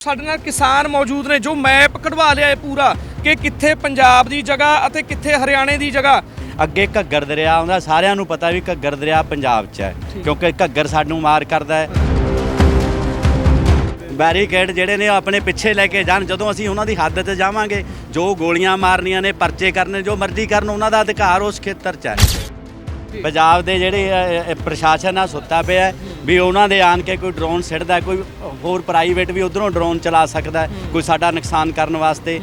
ਸਾਡੇ ਨਾਲ ਕਿਸਾਨ ਮੌਜੂਦ ਨੇ ਜੋ ਮੈਪ ਕਢਵਾ ਲਿਆ ਹੈ ਪੂਰਾ ਕਿ ਕਿੱਥੇ ਪੰਜਾਬ ਦੀ ਜਗ੍ਹਾ ਅਤੇ ਕਿੱਥੇ ਹਰਿਆਣੇ ਦੀ ਜਗ੍ਹਾ। ਅੱਗੇ ਘੱਗਰ ਦਰਿਆ ਆਉਂਦਾ ਸਾਰਿਆਂ ਨੂੰ ਪਤਾ ਵੀ ਘੱਗਰ ਦਰਿਆ ਪੰਜਾਬ 'ਚ ਹੈ ਕਿਉਂਕਿ ਘੱਗਰ ਸਾਨੂੰ ਮਾਰ ਕਰਦਾ ਹੈ। ਬੈਰੀਕੇਡ ਜਿਹੜੇ ਨੇ ਉਹ ਆਪਣੇ ਪਿੱਛੇ ਲੈ ਕੇ ਜਾਣ ਜਦੋਂ ਅਸੀਂ ਉਹਨਾਂ ਦੀ ਹੱਦ ਤੇ ਜਾਵਾਂਗੇ ਜੋ ਗੋਲੀਆਂ ਮਾਰਨੀਆਂ ਨੇ ਪਰਚੇ ਕਰਨੇ ਜੋ ਮਰਜ਼ੀ ਕਰਨ ਉਹਨਾਂ ਦਾ ਅਧਿਕਾਰ ਉਸ ਖੇਤਰ 'ਚ ਹੈ। ਪੰਜਾਬ ਦੇ ਜਿਹੜੇ ਅ, ਅ, ਪ੍ਰਸ਼ਾਸਨ ਆ ਸੁੱਤਾ ਪਿਆ ਹੈ। ਵੀ ਉਹਨਾਂ ਦੇ ਆਣ ਕੇ ਕੋਈ ਡਰੋਨ ਸਿੱਟਦਾ ਕੋਈ ਹੋਰ ਪ੍ਰਾਈਵੇਟ ਵੀ ਉਧਰੋਂ ਡਰੋਨ ਚਲਾ ਸਕਦਾ ਕੋਈ ਸਾਡਾ ਨੁਕਸਾਨ ਕਰਨ ਵਾਸਤੇ।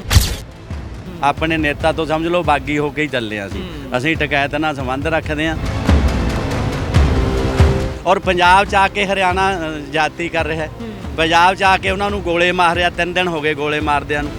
ਆਪਣੇ ਨੇਤਾ ਤੋਂ ਸਮਝ ਲਓ ਬਾਗੀ ਹੋ ਕੇ ਹੀ ਚੱਲੇ ਹਾਂ ਅਸੀਂ। ਅਸੀਂ ਟਕੈਤ ਨਾਲ ਸੰਬੰਧ ਰੱਖਦੇ ਹਾਂ ਔਰ ਪੰਜਾਬ ਚ ਆ ਕੇ ਹਰਿਆਣਾ ਜਾਤੀ ਕਰ ਰਿਹਾ। ਹੈ। ਪੰਜਾਬ ਚ ਆ ਕੇ ਉਹਨਾਂ ਨੂੰ ਗੋਲੇ ਮਾਰ ਰਿਹਾ ਤਿੰਨ ਦਿਨ ਹੋ ਗਏ ਗੋਲੇ ਮਾਰਦਿਆਂ ਨੂੰ।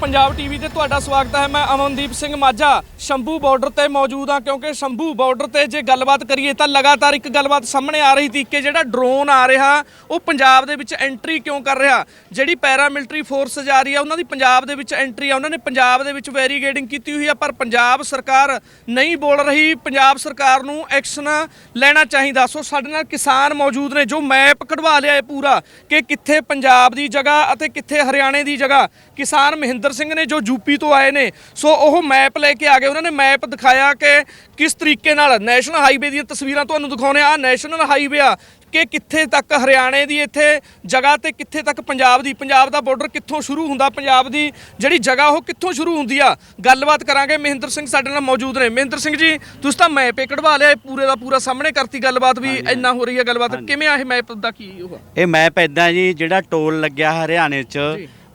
ਪੰਜਾਬ ਟੀਵੀ ਤੇ ਤੁਹਾਡਾ ਸਵਾਗਤ ਹੈ। ਮੈਂ ਅਮਨਦੀਪ ਸਿੰਘ ਮਾਝਾ, ਸ਼ੰਭੂ ਬਾਰਡਰ ਤੇ ਮੌਜੂਦ ਹਾਂ ਕਿਉਂਕਿ ਸ਼ੰਭੂ ਬਾਰਡਰ ਤੇ ਜੇ ਗੱਲਬਾਤ ਕਰੀਏ ਤਾਂ ਲਗਾਤਾਰ ਇੱਕ ਗੱਲਬਾਤ ਸਾਹਮਣੇ ਆ ਰਹੀ ਸੀ ਕਿ ਜਿਹੜਾ ਡਰੋਨ ਆ ਰਿਹਾ, ਉਹ ਪੰਜਾਬ ਦੇ ਵਿੱਚ ਐਂਟਰੀ ਕਿਉਂ ਕਰ ਰਿਹਾ? ਜਿਹੜੀ ਪੈਰਾ ਮਿਲਟਰੀ ਫੋਰਸ ਜਾ ਰਹੀ ਆ, ਉਹਨਾਂ ਦੀ ਪੰਜਾਬ ਦੇ ਵਿੱਚ ਐਂਟਰੀ ਆ। ਉਹਨਾਂ ਨੇ ਪੰਜਾਬ ਦੇ ਵਿੱਚ ਵੈਰੀਗੇਡਿੰਗ ਕੀਤੀ ਹੋਈ ਆ, ਪਰ ਪੰਜਾਬ ਸਰਕਾਰ ਨਹੀਂ ਬੋਲ ਰਹੀ। ਪੰਜਾਬ ਸਰਕਾਰ ਨੂੰ ਐਕਸ਼ਨ ਲੈਣਾ ਚਾਹੀਦਾ। ਸੋ ਸਾਡੇ ਨਾਲ ਕਿਸਾਨ ਮੌਜੂਦ ਨੇ ਜੋ ਮੈਪ ਕਢਵਾ ਲਿਆ ਹੈ ਪੂਰਾ, ਕਿ ਕਿੱਥੇ ਪੰਜਾਬ ਦੀ ਜਗ੍ਹਾ ਅਤੇ ਕਿੱਥੇ ਹਰਿਆਣੇ ਦੀ ਜਗ੍ਹਾ। ਕਿਸਾਨ ਮਹਿੰਦਰ ਸਿੰਘ ਨੇ ਜੋ ਯੂਪੀ ਤੋਂ ਆਏ ਨੇ ਸੋ ਉਹ ਮੈਪ ਲੈ ਕੇ ਆ ਗਏ। ਉਹਨਾਂ ਨੇ ਮੈਪ ਦਿਖਾਇਆ ਕਿ ਕਿਸ ਤਰੀਕੇ ਨਾਲ ਨੈਸ਼ਨਲ ਹਾਈਵੇ ਦੀਆਂ ਤਸਵੀਰਾਂ ਤੁਹਾਨੂੰ ਦਿਖਾਉਣੇ ਆ। ਨੈਸ਼ਨਲ ਹਾਈਵੇ ਆ ਕਿ ਕਿੱਥੇ ਤੱਕ ਹਰਿਆਣੇ ਦੀ ਇੱਥੇ ਜਗ੍ਹਾ ਤੇ ਕਿੱਥੇ ਤੱਕ ਪੰਜਾਬ ਦੀ ਪੰਜਾਬ ਦਾ ਬਾਰਡਰ ਕਿੱਥੋਂ ਸ਼ੁਰੂ ਹੁੰਦਾ ਪੰਜਾਬ ਦੀ ਜਿਹੜੀ ਜਗ੍ਹਾ ਉਹ ਕਿੱਥੋਂ ਸ਼ੁਰੂ ਹੁੰਦੀ ਆ। ਗੱਲਬਾਤ ਕਰਾਂਗੇ। ਮਹਿੰਦਰ ਸਿੰਘ ਸਾਡੇ ਨਾਲ ਮੌਜੂਦ ਨੇ। ਮਹਿੰਦਰ ਸਿੰਘ ਜੀ ਤੁਸੀਂ ਤਾਂ ਮੈਪ ਹੀ ਕਢਵਾ ਲਿਆ ਪੂਰੇ ਦਾ ਪੂਰਾ ਸਾਹਮਣੇ ਕਰਤੀ ਗੱਲਬਾਤ ਵੀ ਇੰਨਾ ਹੋ ਰਹੀ ਹੈ ਗੱਲਬਾਤ। ਕਿਵੇਂ ਆ ਇਹ ਮੈਪ ਦਾ ਕੀ ਉਹ? ਇਹ ਮੈਪ ਇਦਾਂ ਜੀ ਜਿਹੜਾ ਟੋਲ ਲੱਗਿਆ ਹਰਿਆਣੇ 'ਚ।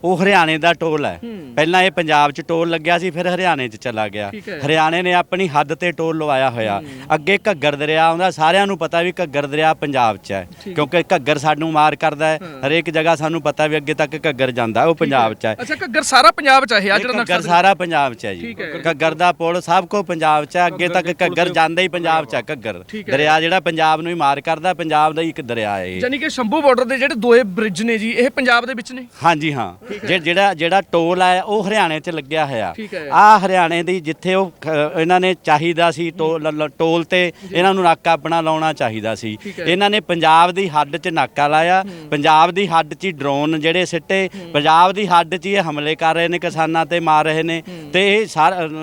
ਉਹ ਹਰਿਆਣੇ ਦਾ ਟੋਲ ਹੈ। ਪਹਿਲਾਂ ਇਹ ਪੰਜਾਬ 'ਚ ਟੋਲ ਲੱਗਿਆ ਸੀ ਫਿਰ ਹਰਿਆਣੇ 'ਚ ਚਲਾ ਗਿਆ। ਹਰਿਆਣੇ ਨੇ ਆਪਣੀ ਹੱਦ ਤੇ ਟੋਲ ਲਵਾਇਆ ਹੋਇਆ। ਅੱਗੇ ਘੱਗਰ ਦਰਿਆ ਆਉਂਦਾ ਸਾਰਿਆਂ ਨੂੰ ਪਤਾ ਵੀ ਘੱਗਰ ਦਰਿਆ ਪੰਜਾਬ 'ਚ ਹੈ। ਕਿਉਂਕਿ ਘੱਗਰ ਸਾਨੂੰ ਮਾਰ ਕਰਦਾ ਹੈ। ਹਰੇਕ ਜਗ੍ਹਾ ਸਾਨੂੰ ਪਤਾ ਵੀ ਅੱਗੇ ਤੱਕ ਘੱਗਰ ਜਾਂਦਾ ਉਹ ਪੰਜਾਬ 'ਚ ਹੈ। ਅੱਛਾ ਘੱਗਰ ਸਾਰਾ ਪੰਜਾਬ ਚ ਹੈ ਜਿਹੜਾ ਨਕਸ਼ਾ ਘੱਗਰ ਸਾਰਾ ਪੰਜਾਬ 'ਚ ਹੈ ਜੀ। ਘੱਗਰ ਦਾ ਪੁਲ ਸਭ ਕੋ ਪੰਜਾਬ 'ਚ ਹੈ ਅੱਗੇ ਤੱਕ ਘੱਗਰ ਜਾਂਦਾ ਹੀ ਪੰਜਾਬ 'ਚ ਹੈ ਘੱਗਰ। ਦਰਿਆ ਜਿਹੜਾ ਪੰਜਾਬ ਨੂੰ ਹੀ ਮਾਰ ਕਰਦਾ ਪੰਜਾਬ ਦਾ ਹੀ ਇੱਕ ਦਰਿਆ ਹੈ ਯਾਨੀ ਕਿ ਸ਼ੰਭੂ ਬਾਰਡਰ ਦੇ ਜਿਹੜੇ ਦੋਏ ਬ੍ਰਿਜ ਨੇ ਜੀ ਇਹ ਪੰਜਾਬ ਦੇ ਵਿੱਚ ਨੇ? ਹਾਂਜੀ ਹਾਂ। ਜੇ ਜਿਹੜਾ ਜਿਹੜਾ ਟੋਲ ਹੈ ਉਹ ਹਰਿਆਣੇ 'ਚ ਲੱਗਿਆ ਹੋਇਆ। ਆ ਹਰਿਆਣੇ ਦੀ ਜਿੱਥੇ ਉਹ ਇਹਨਾਂ ਨੇ ਚਾਹੀਦਾ ਸੀ ਟੋਲ ਟੋਲ ਤੇ ਇਹਨਾਂ ਨੂੰ ਨਾਕਾ ਆਪਣਾ ਲਾਉਣਾ ਚਾਹੀਦਾ ਸੀ। ਇਹਨਾਂ ਨੇ ਪੰਜਾਬ ਦੀ ਹੱਦ 'ਚ ਨਾਕਾ ਲਾਇਆ। ਪੰਜਾਬ ਦੀ ਹੱਦ 'ਚ ਹੀ ਡਰੋਨ ਜਿਹੜੇ ਸਿੱਟੇ। ਪੰਜਾਬ ਦੀ ਹੱਦ 'ਚ ਹੀ ਇਹ ਹਮਲੇ ਕਰ ਰਹੇ ਨੇ ਕਿਸਾਨਾਂ ਤੇ ਮਾਰ ਰਹੇ ਨੇ। ਤੇ ਇਹ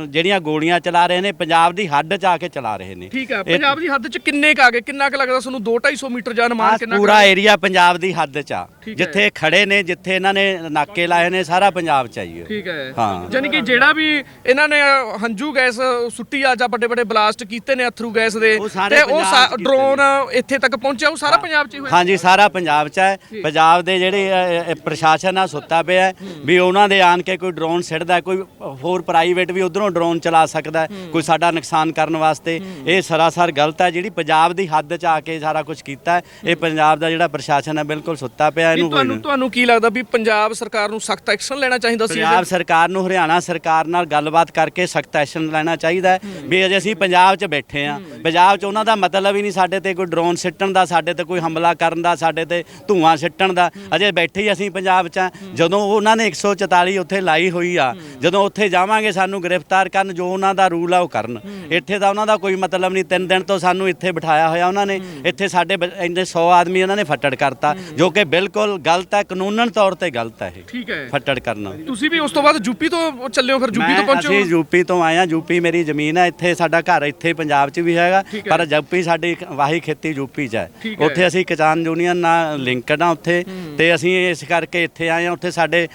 ਜਿਹੜੀਆਂ ਗੋਲੀਆਂ ਚਲਾ ਰਹੇ ਨੇ ਪੰਜਾਬ ਦੀ ਹੱਦ 'ਚ ਆ ਕੇ ਚਲਾ ਰਹੇ ਨੇ। ਠੀਕ ਹੈ ਪੰਜਾਬ ਦੀ ਹੱਦ ਚ ਕਿੰਨੇ ਕ ਆ ਗਏ? ਕਿੰਨਾ ਕ ਲੱਗਦਾ ਤੁਹਾਨੂੰ? 2-250 ਮੀਟਰ ਜਾਨ ਮਾਰ ਆਹ ਕਿੰਨਾ ਪੂਰਾ ਆ? ਏਰੀਆ ਪੰਜਾਬ ਦੀ ਹੱਦ 'ਚ ਆ। ਜਿੱਥੇ ਖੜੇ ਨੇ ਜਿੱਥੇ ਇਹਨਾਂ ਨੇ ਨਾਕੇ ਲਾਏ ਨੇ ਸਾਰਾ ਪੰਜਾਬ 'ਚ ਆਈ ਠੀਕ ਹੈ। ਹਾਂ। ਯਾਨੀ ਕਿ ਜਿਹੜਾ ਵੀ ਇਹਨਾਂ ਨੇ ਹੰਝੂ ਗੈਸ ਸੁੱਟੀ ਆ ਜਾਂ ਵੱਡੇ ਵੱਡੇ ਬਲਾਸਟ ਕੀਤੇ ਨੇ ਅਥਰੂ ਗੈਸ ਦੇ ਉਹ ਸਾਰੇ ਤੇ ਉਹ ਪੰਜਾਬ ਸਾ- 'ਚ ਕੀਤੇ ਡਰੋਨ ਇੱਥੇ ਤੱਕ ਪਹੁੰਚਿਆ ਉਹ ਸਾਰਾ ਪੰਜਾਬ ਚ ਹੀ ਹੋਇਆ। ਹਾਂਜੀ ਸਾਰਾ ਪੰਜਾਬ 'ਚ ਹੈ। ਪੰਜਾਬ ਦੇ ਜਿਹੜੇ ਅ, ਅ, ਪ੍ਰਸ਼ਾਸਨ ਆ ਸੁੱਤਾ ਪਿਆ ਹੈ ਵੀ ਉਹਨਾਂ ਦੇ ਆਣ ਕੇ ਕੋਈ ਡਰੋਨ ਸਿੱਟਦਾ ਕੋਈ ਹੋਰ ਪ੍ਰਾਈਵੇਟ ਵੀ ਉਧਰੋਂ ਡਰੋਨ ਚਲਾ ਸਕਦਾ ਹੈ, ਕੋਈ ਸਾਡਾ ਨੁਕਸਾਨ ਕਰਨ ਵਾਸਤੇ। ਇਹ ਸਰਾਸਰ ਗਲਤ ਹੈ ਜਿਹੜੀ ਪੰਜਾਬ ਦੀ ਹੱਦ 'ਚ ਆ ਕੇ ਸਾਰਾ ਕੁਝ ਕੀਤਾ ਹੈ ਇਹ ਪੰਜਾਬ ਦਾ ਜਿਹੜਾ ਪ੍ਰਸ਼ਾਸਨ ਹੈ ਬਿਲਕੁਲ ਸੁੱਤਾ ਪਿਆ ਵੀ ਇਹਨੂੰ ਕੋਈ ਤੁਹਾਨੂੰ ਤੁਹਾਨੂੰ ਕੀ ਲੱਗਦਾ ਵੀ ਪੰਜਾਬ ਸਰਕਾਰ ਨੂੰ ਸਖਤ ਐਕਸ਼ਨ ਲੈਣਾ ਚਾਹੀਦਾ ਸੀ ਪੰਜਾਬ ਸਰਕਾਰ ਨੂੰ ਹਰਿਆਣਾ ਸਰਕਾਰ ਨਾਲ ਗੱਲਬਾਤ ਕਰਕੇ ਸਖਤ ਐਕਸ਼ਨ ਲੈਣਾ ਚਾਹੀਦਾ ਹੈ। ਵੀ ਅਜੇ ਅਸੀਂ ਪੰਜਾਬ 'ਚ ਬੈਠੇ ਆ ਪੰਜਾਬ 'ਚ ਉਹਨਾਂ ਦਾ ਮਤਲਬ ਹੀ ਨਹੀਂ ਸਾਡੇ ਤੇ ਕੋਈ ਡਰੋਨ ਸਿੱਟਣ ਦਾ ਸਾਡੇ ਤੇ ਕੋਈ ਹਮਲਾ ਕਰਨ ਦਾ ਸਾਡੇ ਤੇ ਧੂਆਂ ਸਿੱਟਣ ਦਾ। ਅਜੇ ਬੈਠੇ ਹੀ ਅਸੀਂ ਪੰਜਾਬ 'ਚ ਹਾਂ। ਜਦੋਂ ਉਹਨਾਂ ਨੇ 144 ਉੱਥੇ ਲਾਈ ਹੋਈ ਆ ਜਦੋਂ ਉੱਥੇ ਜਾਵਾਂਗੇ ਸਾਨੂੰ ਗ੍ਰਿਫਤਾਰ ਕਰਨ ਜੋ ਉਹਨਾਂ ਦਾ ਰੂਲ ਆ ਉਹ ਕਰਨ। ਇੱਥੇ ਦਾ ਉਹਨਾਂ ਦਾ ਕੋਈ ਮਤਲਬ ਨਹੀਂ। ਤਿੰਨ ਦਿਨ ਤੋਂ ਸਾਨੂੰ ਇੱਥੇ ਬਿਠਾਇਆ ਹੋਇਆ ਉਹਨਾਂ ਨੇ। ਇੱਥੇ ਸਾਡੇ ਇੰਨੇ 100 ਆਦਮੀ ਉਹਨਾਂ ਨੇ ਫੱਟੜ ਕਰਤਾ ਜੋ ਕਿ ਬਿਲਕੁਲ ਗਲਤ ਹੈ ਕਾਨੂੰਨਨ ਤੌਰ ਤੇ ਗਲਤ ਹੈ ਇਹ। ਠੀਕ ਹੈ। ਫੱਟੜ ਕਰਨਾ। ਤੁਸੀਂ ਵੀ ਉਸ ਤੋਂ ਬਾਅਦ ਯੂਪੀ ਤੋਂ ਚੱਲਿਓ ਫਿਰ ਯੂਪੀ ਤੋਂ ਮੈਂ- ਪਹੁੰਚੇ। ਅਸੀਂ ਯੂਪੀ ਤੋਂ ਆਏ ਹਾਂ। ਯੂਪੀ ਮੇਰੀ ਜ਼ਮੀਨ ਹੈ। ਇੱਥੇ ਸਾਡਾ ਘਰ ਇੱਥੇ ਪੰਜਾਬ 'ਚ ਵੀ ਹੈਗਾ। ਠੀਕ ਹੈ। ਪਰ ਯੂਪੀ ਸਾਡੀ ਵਾਹੀ ਖੇਤੀ ਯੂਪੀ 'ਚ ਹੈ। ਠੀਕ ਹੈ। ਉੱਥੇ ਅਸੀਂ ਕਿਸਾਨ ਯੂਨੀਅਨ ਨਾਲ ਲਿੰਕਡ ਆ ਉੱਥੇ। ਤੇ ਅਸੀਂ ਇਸ ਕਰਕੇ ਇੱਥੇ ਆਏ ਹਾਂ। ਉੱਥੇ ਸਾਡੇ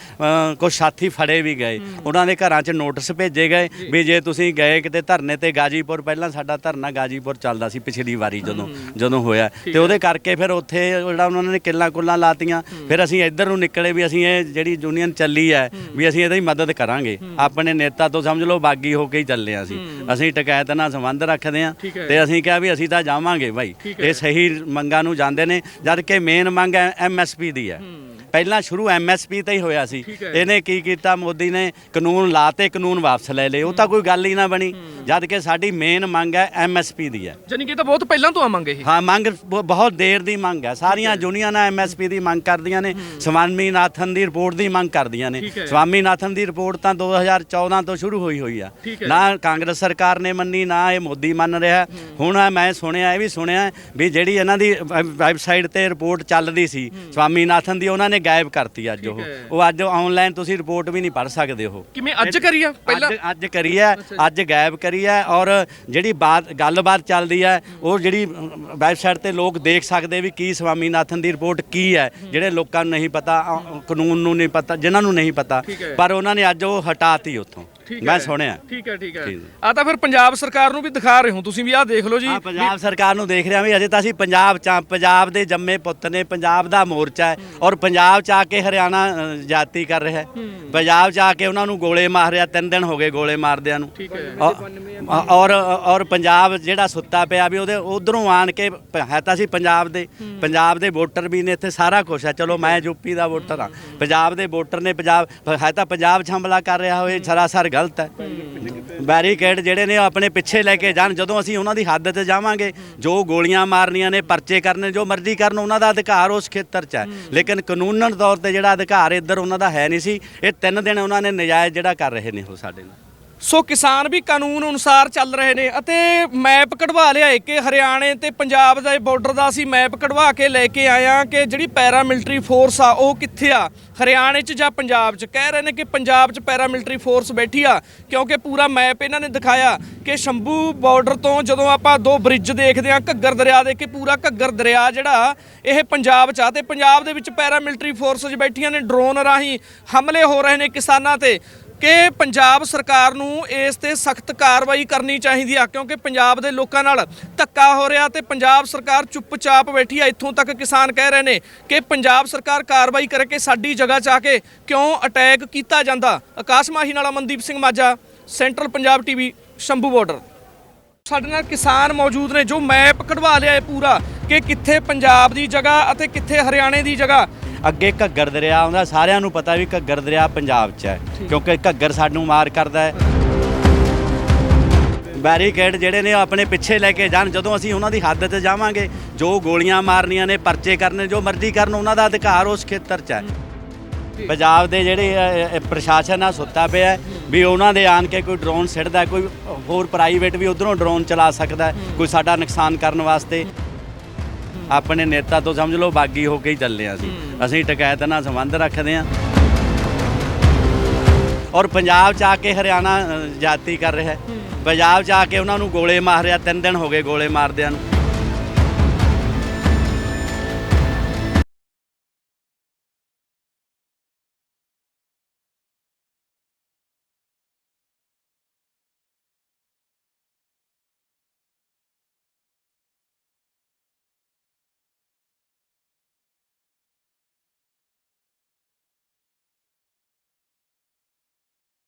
ਕੁਝ ਸਾਥੀ ਫੜੇ ਵੀ ਗਏ। ਉਹਨਾਂ ਦੇ ਘਰਾਂ 'ਚ ਨੋਟਿਸ ਭੇਜੇ ਗਏ ਵੀ ਜੇ ਤੁਸੀਂ ਗਏ ਕਿਤੇ ਧਰਨੇ ਤੇ ਗਾਜੀਪੁਰ ਪਹਿਲਾਂ ਸਾਡਾ ਧਰਨਾ ਗਾਜੀਪੁਰ ਚੱਲਦਾ ਸੀ ਪਿਛਲੀ ਵਾਰੀ ਜਦੋਂ ਜਦੋਂ ਹੋਇਆ। ਤੇ ਉਹਦੇ ਕਰਕੇ ਫਿਰ ਉੱਥੇ ਜਿਹੜਾ ਉਹਨਾਂ ਨੇ ਕਿੱਲਾਂ ਕੁੱਲਾਂ ਲਾਤੀਆਂ। ਫਿਰ ਅਸੀਂ ਇੱਧਰ ਨੂੰ ਨਿਕਲੇ ਵੀ ਅਸੀਂ ਇਹ ਜਿਹੜੀ ਯੂਨੀਅਨ ਚੱਲੀ ਹੈ ਵੀ ਅਸੀਂ ਇਹਦੀ ਮਦਦ ਕਰਾਂਗੇ। ਆਪਣੇ ਨੇਤਾ ਤੋਂ ਸਮਝ ਲਓ ਬਾਗੀ ਹੋ ਕੇ ਹੀ ਚੱਲੇ ਹਾਂ ਅਸੀਂ। ਅਸੀਂ ਟਕੈਤ ਨਾਲ ਸੰਬੰਧ ਰੱਖਦੇ ਹਾਂ ਹੈ। ਤੇ ਅਸੀਂ ਕਿਹਾ ਵੀ ਅਸੀਂ ਤਾਂ ਜਾਵਾਂਗੇ ਭਾਈ ਹੈ। ਇਹ ਸਹੀ ਮੰਗਾਂ ਨੂੰ ਜਾਂਦੇ ਨੇ ਜਦ ਕਿ ਮੇਨ ਮੰਗ ਐਮਐਸਪੀ ਦੀ ਹੈ। ਪਹਿਲਾਂ ਸ਼ੁਰੂ ਐਮਐਸਪੀ ਤੇ ਹੀ ਹੋਇਆ ਸੀ। ਇਹਨੇ ਕੀ ਕੀਤਾ? ਮੋਦੀ ਨੇ ਕਾਨੂੰਨ ਲਾਤੇ ਕਾਨੂੰਨ ਵਾਪਸ ਲੈ ਲਏ। ਉਹ ਤਾਂ ਕੋਈ ਗੱਲ ਹੀ ਨਾ ਬਣੀ। ਜਦ ਕਿ ਸਾਡੀ ਮੇਨ ਮੰਗ ਹੈ ਐਮਐਸਪੀ ਦੀ ਹੈ। ਜਾਨੀ ਕਿ ਇਹ ਤਾਂ ਬਹੁਤ ਪਹਿਲਾਂ ਤੋਂ ਆਵਾਂਗੇ ਇਹ। ਹਾਂ ਮੰਗ ਬ- ਬਹੁਤ ਦੇਰ ਦੀ ਮੰਗ ਹੈ। ਸਾਰੀਆਂ ਯੂਨੀਅਨਾਂ ਐਮਐਸਪੀ ਦੀ ਮੰਗ ਕਰਦੀਆਂ ਨੇ। ਸਵਾਮੀਨਾਥਨ ਦੀ ਰਿਪੋਰਟ ਦੀ ਮੰਗ ਕਰਦੀਆਂ ਨੇ। ਠੀਕ ਹੈ। ਸਵਾਮੀਨਾਥਨ ਦੀ ਰਿਪੋਰਟ ਤਾਂ 2014 ਤੋਂ ਸ਼ੁਰੂ ਹੋਈ ਹੋਈ ਆ। ਠੀਕ ਹੈ। ਨਾ ਕਾਂਗਰਸ ਸਰਕਾਰ ਨੇ ਮੰਨੀ ਨਾ ਇਹ ਮੋਦੀ ਮੰਨ ਰਿਹਾ। ਹੁਣ ਮੈਂ ਸੁਣਿਆ ਇਹ ਵੀ ਸੁਣਿਆ ਵੀ ਜਿਹੜੀ ਇਹਨਾਂ ਦੀ ਵੈਬ- ਵੈਬਸਾਈਟ ਤੇ ਰਿਪੋਰਟ ਚੱਲਦੀ ਸੀ ਸਵਾਮੀਨਾਥਨ ਦੀ ਉਹਨਾਂ ਨੇ ਗਾਇਬ ਕਰਤੀ ਅੱਜ ਉਹ। ਉਹ ਅੱਜ ਆਨਲਾਈਨ ਤੁਸੀਂ ਰਿਪੋਰਟ ਵੀ ਨਹੀਂ ਪੜ੍ਹ ਸਕਦੇ ਉਹ। ਕਿਵੇਂ ਅੱਜ ਕਰੀ ਆ? ਪਹਿਲਾਂ ਅੱਜ ਅੱਜ ਕਰੀ ਹੈ ਅੱਜ ਗਾਇਬ ਕਰੀ ਹੈ ਔਰ ਜਿਹੜੀ ਬਾਤ ਗੱਲਬਾਤ ਚੱਲਦੀ ਹੈ ਉਹ ਜਿਹੜੀ ਵੈਬਸਾਈਟ ਤੇ ਲੋਕ ਦੇਖ ਸਕਦੇ ਵੀ ਕੀ ਸਵਾਮੀਨਾਥਨ ਦੀ ਰਿਪੋਰਟ ਕੀ ਹੈ ਜਿਹੜੇ ਲੋਕਾਂ ਨੂੰ ਨਹੀਂ ਪਤਾ ਕਾਨੂੰਨ ਨੂੰ ਨਹੀਂ ਪਤਾ ਜਿਨ੍ਹਾਂ ਨੂੰ ਨਹੀਂ ਪਤਾ। ਪਰ ਉਹਨਾਂ ਨੇ ਅੱਜ ਉਹ ਹਟਾਤੀ ਉੱਥੋਂ। ਠੀਕ ਮੈਂ। ਸੁਣਿਆ। ਠੀਕ ਹੈ ਠੀਕ ਹੈ। ਠੀਕ ਆ ਤਾਂ ਫਿਰ ਪੰਜਾਬ ਸਰਕਾਰ ਨੂੰ ਵੀ ਦਿਖਾ ਰਹੇ ਹੋ ਤੁਸੀਂ ਵੀ ਆਹ ਦੇਖ ਲਓ ਜੀ। ਪੰਜਾਬ ਸਰਕਾਰ ਨੂੰ ਦੇਖ ਰਿਹਾ ਵੀ ਅਜੇ ਤਾਂ ਅਸੀਂ ਪੰਜਾਬ ਚ ਹਾਂ, ਪੰਜਾਬ ਦੇ ਜੰਮੇ ਪੁੱਤ ਨੇ ਪੰਜਾਬ ਦਾ ਮੋਰਚਾ ਹੈ ਔਰ ਪੰਜਾਬ ਚ ਆ ਕੇ ਹਰਿਆਣਾ ਅ, ਜਾਤੀ ਕਰ ਰਿਹਾ ਹੈ। ਪੰਜਾਬ ਚ ਆ ਕੇ ਉਹਨਾਂ ਨੂੰ ਗੋਲੇ ਮਾਰ ਰਿਹਾ ਤਿੰਨ ਦਿਨ ਹੋ ਗਏ ਗੋਲੇ ਮਾਰਦਿਆਂ ਨੂੰ। ਠੀਕ ਹੈ। ਔ- ਔਰ ਔਰ ਪੰਜਾਬ ਜਿਹੜਾ ਸੁੱਤਾ ਪਿਆ ਵੀ ਉਹਦੇ ਉਧਰੋਂ ਆਣ ਕੇ ਪ- ਹੈ ਤਾਂ ਸੀ ਪੰਜਾਬ ਦੇ ਪੰਜਾਬ ਦੇ ਵੋਟਰ ਵੀ ਨੇ ਇੱਥੇ ਸਾਰਾ ਕੁਝ ਹੈ। ਚਲੋ ਮੈਂ ਯੂਪੀ ਦਾ ਵੋਟਰ ਹਾਂ। ਪੰਜਾਬ ਦੇ ਵੋਟਰ ਨੇ ਪੰਜਾਬ ਹੈ ਤਾਂ ਪੰਜਾਬ 'ਚ ਹਮਲਾ ਕਰ ਰਿਹਾ ਹੋਏ, ਸਰਾਸਰ ਗਲਤ ਹੈ। ਬੈਰੀਕੇਡ ਜਿਹੜੇ ਨੇ ਉਹ ਆਪਣੇ ਪਿੱਛੇ ਲੈ ਕੇ ਜਾਣ। ਜਦੋਂ ਅਸੀਂ ਉਹਨਾਂ ਦੀ ਹੱਦ ਤੇ ਜਾਵਾਂਗੇ, ਜੋ ਗੋਲੀਆਂ ਮਾਰਨੀਆਂ ਨੇ, ਪਰਚੇ ਕਰਨੇ, ਜੋ ਮਰਜ਼ੀ ਕਰਨ, ਉਹਨਾਂ ਦਾ ਅਧਿਕਾਰ ਉਸ ਖੇਤਰ 'ਚ ਹੈ। ਲੇਕਿਨ ਕਾਨੂੰਨ ਤੌਰ ਤੇ ਜਿਹੜਾ ਅਧਿਕਾਰ ਇੱਧਰ ਉਹਨਾਂ ਦਾ ਹੈ ਨਹੀਂ ਸੀ, ਇਹ ਤਿੰਨ ਦਿਨ ਉਹਨਾਂ ਨੇ ਨਜਾਇਜ਼ ਜਿਹੜਾ ਕਰ ਰਹੇ ਨੇ ਉਹ ਸਾਡੇ ਨਾਲ। ਸੋ ਕਿਸਾਨ ਵੀ ਕਾਨੂੰਨ ਅਨੁਸਾਰ ਚੱਲ ਰਹੇ ਨੇ ਅਤੇ ਮੈਪ ਕਢਵਾ ਲਿਆ ਕਿ ਹਰਿਆਣੇ ਤੇ ਪੰਜਾਬ ਦੇ ਬਾਰਡਰ ਦਾ ਅਸੀਂ ਮੈਪ ਕਢਵਾ ਕੇ ਲੈ ਕੇ ਆਇਆ ਕਿ ਜਿਹੜੀ ਪੈਰਾ ਮਿਲਟਰੀ ਫੋਰਸ ਆ, ਉਹ ਕਿੱਥੇ ਆ? ਹਰਿਆਣੇ 'ਚ ਜਾਂ ਪੰਜਾਬ 'ਚ? ਕਹਿ ਰਹੇ ਨੇ ਕਿ ਪੰਜਾਬ 'ਚ ਪੈਰਾ ਮਿਲਟਰੀ ਫੋਰਸ ਬੈਠੀ ਆ, ਕਿਉਂਕਿ ਪੂਰਾ ਮੈਪ ਇਹਨਾਂ ਨੇ ਦਿਖਾਇਆ ਕਿ ਸ਼ੰਭੂ ਬਾਰਡਰ ਤੋਂ ਜਦੋਂ ਆਪਾਂ ਦੋ ਬ੍ਰਿਜ ਦੇਖਦੇ ਆ ਘੱਗਰ ਦਰਿਆ ਦੇ ਕੇ ਪੂਰਾ ਘੱਗਰ ਦਰਿਆ ਜਿਹੜਾ, ਇਹ ਪੰਜਾਬ 'ਚ ਆ ਤੇ ਪੰਜਾਬ ਦੇ ਵਿੱਚ ਪੈਰਾ ਮਿਲਟਰੀ ਫੋਰਸਸ ਬੈਠੀਆਂ ਨੇ ਡਰੋਨ ਰਾਹੀਂ ਹਮਲੇ ਹੋ ਰਹੇ ਨੇ ਕਿਸਾਨਾਂ ਤੇ। ਕਿ ਪੰਜਾਬ ਸਰਕਾਰ ਨੂੰ ਇਸ ਤੇ ਸਖਤ ਕਾਰਵਾਈ ਕਰਨੀ ਚਾਹੀਦੀ ਆ, ਕਿਉਂਕਿ ਪੰਜਾਬ ਦੇ ਲੋਕਾਂ ਨਾਲ ਧੱਕਾ ਹੋ ਰਿਹਾ ਤੇ ਪੰਜਾਬ ਸਰਕਾਰ ਚੁੱਪਚਾਪ ਬੈਠੀ ਆ। ਇੱਥੋਂ ਤੱਕ ਕਿਸਾਨ ਕਹਿ ਰਹੇ ਨੇ ਕਿ ਪੰਜਾਬ ਸਰਕਾਰ ਕਾਰਵਾਈ ਕਰਕੇ ਸਾਡੀ ਜਗ੍ਹਾ 'ਚ ਆ ਕੇ ਕਿਉਂ ਅਟੈਕ ਕੀਤਾ ਜਾਂਦਾ। ਆਕਾਸ਼ ਮਾਹੀ ਨਾਲ Amandeep Singh Majha, central Punjab TV, Shambhu border. ਸਾਡੇ ਨਾਲ ਕਿਸਾਨ ਮੌਜੂਦ ਨੇ ਜੋ ਮੈਪ ਕਢਵਾ ਲਿਆ ਹੈ ਪੂਰਾ ਕਿ ਕਿੱਥੇ ਪੰਜਾਬ ਦੀ ਜਗ੍ਹਾ ਅਤੇ ਕਿੱਥੇ ਹਰਿਆਣੇ ਦੀ ਜਗ੍ਹਾ ਅੱਗੇ ਘੱਗਰ ਦਰਿਆ ਆਉਂਦਾ ਸਾਰਿਆਂ ਨੂੰ ਪਤਾ ਵੀ ਘੱਗਰ ਦਰਿਆ ਪੰਜਾਬ 'ਚ ਹੈ ਕਿਉਂਕਿ ਘੱਗਰ ਸਾਨੂੰ ਮਾਰ ਕਰਦਾ ਹੈ। ਬੈਰੀਕੇਡ ਜਿਹੜੇ ਨੇ ਉਹ ਆਪਣੇ ਪਿੱਛੇ ਲੈ ਕੇ ਜਾਣ ਜਦੋਂ ਅਸੀਂ ਉਹਨਾਂ ਦੀ ਹੱਦ ਤੇ ਜਾਵਾਂਗੇ ਜੋ ਗੋਲੀਆਂ ਮਾਰਨੀਆਂ ਨੇ ਪਰਚੇ ਕਰਨੇ ਜੋ ਮਰਜ਼ੀ ਕਰਨ ਉਹਨਾਂ ਦਾ ਅਧਿਕਾਰ ਉਸ ਖੇਤਰ 'ਚ ਹੈ। ਪੰਜਾਬ ਦੇ ਜਿਹੜੇ ਅ, ਅ, ਪ੍ਰਸ਼ਾਸਨ ਆ ਸੁੱਤਾ ਪਿਆ ਹੈ ਵੀ ਉਹਨਾਂ ਦੇ ਆਣ ਕੇ ਕੋਈ ਡਰੋਨ ਸਿੱਟਦਾ ਕੋਈ ਹੋਰ ਪ੍ਰਾਈਵੇਟ ਵੀ ਉਧਰੋਂ ਡਰੋਨ ਚਲਾ ਸਕਦਾ ਹੈ, ਕੋਈ ਸਾਡਾ ਨੁਕਸਾਨ ਕਰਨ ਵਾਸਤੇ। ਆਪਣੇ ਨੇਤਾ ਤੋਂ ਸਮਝ ਲਓ ਬਾਗੀ ਹੋ ਕੇ ਹੀ ਚੱਲੇ ਹਾਂ ਅਸੀਂ। ਅਸੀਂ ਟਕੈਤ ਨਾਲ ਸੰਬੰਧ ਰੱਖਦੇ ਹਾਂ। ਔਰ ਪੰਜਾਬ ਚ ਆ ਕੇ ਹਰਿਆਣਾ ਜਾਤੀ ਕਰ ਰਿਹਾ ਹੈ। ਪੰਜਾਬ ਚ ਆ ਕੇ ਉਹਨਾਂ ਨੂੰ ਗੋਲੇ ਮਾਰ ਰਿਹਾ ਤਿੰਨ ਦਿਨ ਹੋ ਗਏ ਗੋਲੇ ਮਾਰਦਿਆਂ ਨੂੰ।